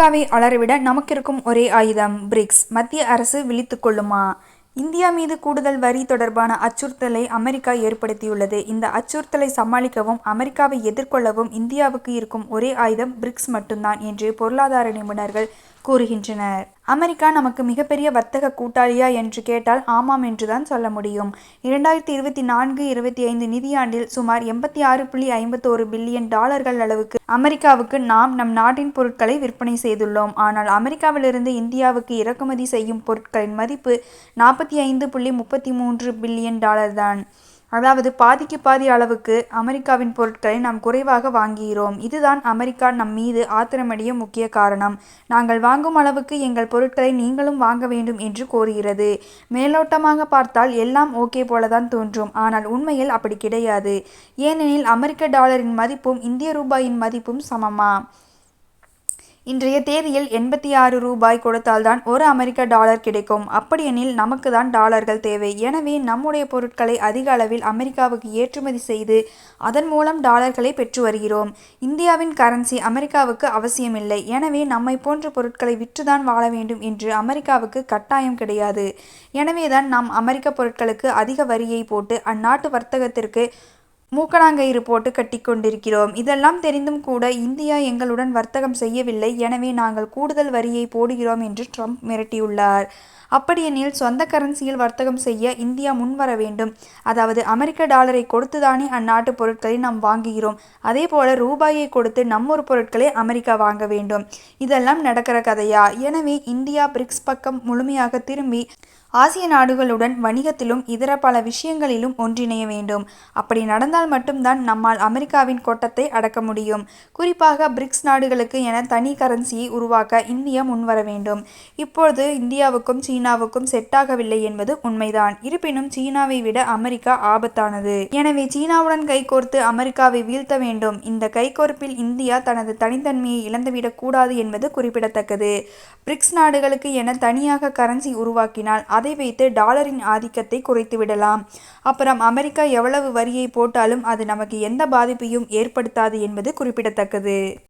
அமெரிக்காவை அலறவிட நமக்கிருக்கும் ஒரே ஆயுதம் பிரிக்ஸ். மத்திய அரசு விழித்துக் கொள்ளுமா இந்தியா மீது கூடுதல் வரி தொடர்பான அச்சுறுத்தலை அமெரிக்கா ஏற்படுத்தியுள்ளது. இந்த அச்சுறுத்தலை சமாளிக்கவும் அமெரிக்காவை எதிர்கொள்ளவும் இந்தியாவுக்கு இருக்கும் ஒரே ஆயுதம் பிரிக்ஸ் மட்டும்தான் என்று பொருளாதார நிபுணர்கள் கூறுகின்றனர். அமெரிக்கா நமக்கு மிகப்பெரிய வர்த்தக கூட்டாளியா என்று கேட்டால் ஆமாம் என்றுதான் சொல்ல முடியும். இரண்டாயிரத்தி இருபத்தி நான்கு இருபத்தி ஐந்து நிதியாண்டில் சுமார் எண்பத்தி ஆறு புள்ளி ஐம்பத்தோரு பில்லியன் டாலர்கள் அளவுக்கு அமெரிக்காவுக்கு நாம் நம் நாட்டின் பொருட்களை விற்பனை செய்துள்ளோம். ஆனால் அமெரிக்காவிலிருந்து இந்தியாவுக்கு இறக்குமதி செய்யும் பொருட்களின் மதிப்பு நாற்பத்தி ஐந்து புள்ளி முப்பத்தி மூன்று பில்லியன் டாலர் தான். அதாவது பாதிக்கு பாதி அளவுக்கு அமெரிக்காவின் பொருட்களை நாம் குறைவாக வாங்குகிறோம். இதுதான் அமெரிக்கா நம் மீது ஆத்திரமடைய முக்கிய காரணம். நாங்கள் வாங்கும் அளவுக்கு எங்கள் பொருட்களை நீங்களும் வாங்க வேண்டும் என்று கோருகிறது. மேலோட்டமாக பார்த்தால் எல்லாம் ஓகே போலதான் தோன்றும். ஆனால் உண்மையில் அப்படி கிடையாது. ஏனெனில் அமெரிக்க டாலரின் மதிப்பும் இந்திய ரூபாயின் மதிப்பும் சமமா? இன்றைய தேதியில் எண்பத்தி ஆறு ரூபாய் கொடுத்தால்தான் ஒரு அமெரிக்க டாலர் கிடைக்கும். அப்படியெனில் நமக்கு தான் டாலர்கள் தேவை. எனவே நம்முடைய பொருட்களை அதிக அளவில் அமெரிக்காவுக்கு ஏற்றுமதி செய்து அதன் மூலம் டாலர்களை பெற்று வருகிறோம். இந்தியாவின் கரன்சி அமெரிக்காவுக்கு அவசியமில்லை. எனவே நம்மை போன்ற பொருட்களை விற்றுதான் வாழ வேண்டும் என்று அமெரிக்காவுக்கு கட்டாயம் கிடையாது. எனவேதான் நாம் அமெரிக்க பொருட்களுக்கு அதிக வரியை போட்டு அந்நாட்டு வர்த்தகத்திற்கு மூக்கணாங்கயிறு போட்டு கட்டிக்கொண்டிருக்கிறோம். இதெல்லாம் தெரிந்தும் கூட இந்தியா எங்களுடன் வர்த்தகம் செய்யவில்லை. எனவே நாங்கள் கூடுதல் வரியை போடுகிறோம் என்று ட்ரம்ப் மிரட்டியுள்ளார். அப்படியெனில் சொந்த கரன்சியில் வர்த்தகம் செய்ய இந்தியா முன்வர வேண்டும். அதாவது அமெரிக்க டாலரை கொடுத்துதானே அந்நாட்டு பொருட்களை நாம் வாங்குகிறோம். அதே போல ரூபாயை கொடுத்து நம்மொரு பொருட்களை அமெரிக்கா வாங்க வேண்டும். இதெல்லாம் நடக்கிற கதையா? எனவே இந்தியா பிரிக்ஸ் பக்கம் முழுமையாக திரும்பி ஆசிய நாடுகளுடன் வணிகத்திலும் இதர பல விஷயங்களிலும் ஒன்றிணைய வேண்டும். அப்படி நடந்தால் மட்டும்தான் நம்மால் அமெரிக்காவின் கோட்டத்தை அடக்க முடியும். குறிப்பாக பிரிக்ஸ் நாடுகளுக்கு என தனி கரன்சியை உருவாக்க இந்தியா முன்வர வேண்டும். இப்பொழுது இந்தியாவுக்கும் சீனாவுக்கும் செட் ஆகவில்லை என்பது உண்மைதான். இருப்பினும் சீனாவை விட அமெரிக்கா ஆபத்தானது. எனவே சீனாவுடன் கைகோர்த்து அமெரிக்காவை வீழ்த்த வேண்டும். இந்த கைகோர்ப்பில் இந்தியா தனது தனித்தன்மையை இழந்துவிடக் கூடாது என்பது குறிப்பிடத்தக்கது. பிரிக்ஸ் நாடுகளுக்கு என தனியாக கரன்சி உருவாக்கினால் அதை வைத்து டாலரின் ஆதிக்கத்தை குறைத்துவிடலாம் அப்புறம் அமெரிக்கா எவ்வளவு வரியை போட்டாலும் அது நமக்கு எந்த பாதிப்பையும் ஏற்படுத்தாது என்பது குறிப்பிடத்தக்கது.